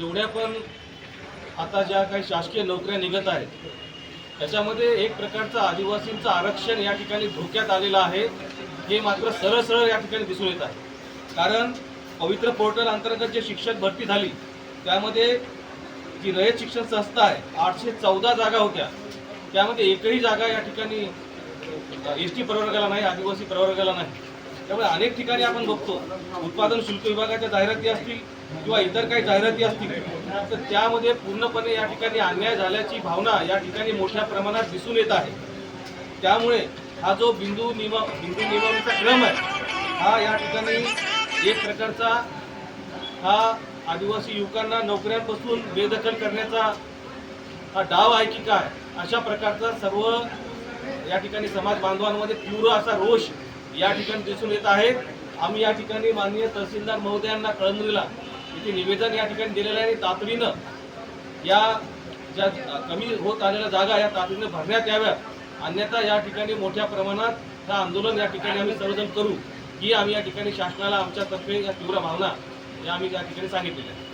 जेवढ्या पण आता ज्या काही शासकीय नोकऱ्या निघत आहेत त्याच्यामध्ये एक प्रकारचं आदिवासींचं आरक्षण या ठिकाणी धोक्यात आलेलं आहे. हे मात्र सरळ सरळ या ठिकाणी दिसून येत आहे. कारण पवित्र पोर्टल अंतर्गत जे शिक्षक भरती झाली त्यामध्ये जी रयत शिक्षण संस्था आहे आठशे चौदा जागा होत्या. त्यामध्ये एकही जागा या ठिकाणी एस टी प्रवर्गाला नाही आदिवासी प्रवर्गाला नाही. त्यामुळे अनेक ठिकाणी आपण बघतो उत्पादन शुल्क विभागाच्या जाहिराती असतील किंवा इतर काही जाहिराती असतील तर त्यामध्ये पूर्णपणे या ठिकाणी अन्याय झाल्याची भावना या ठिकाणी मोठ्या प्रमाणात दिसून येत आहे. त्यामुळे हा जो बिंदू निम बिंदू नियमाचा क्रम आहे हा या ठिकाणी एक प्रकारचा हा आदिवासी युवकांना नोकऱ्यांपासून बेदखल करण्याचा हा डाव आहे की काय अशा प्रकारचा सर्व या ठिकाणी समाज बांधवांमध्ये तीव्र असा रोष या ठिकाणी दिसून येत आहे. आम्ही या ठिकाणी माननीय तहसीलदार महोदयांना कळमनुरीला इथे निवेदन या ठिकाणी दिलेलं आहे. आणि तातडीनं या ज्या कमी होत आलेल्या जागा या तातडीनं भरण्यात याव्यात. अन्यथा या ठिकाणी मोठ्या प्रमाणात हा आंदोलन या ठिकाणी आम्ही सर्वजण करू ही आम्ही या ठिकाणी शासनाला आमच्यातर्फे या तीव्र भावना या आम्ही या ठिकाणी सांगितलेल्या आहेत.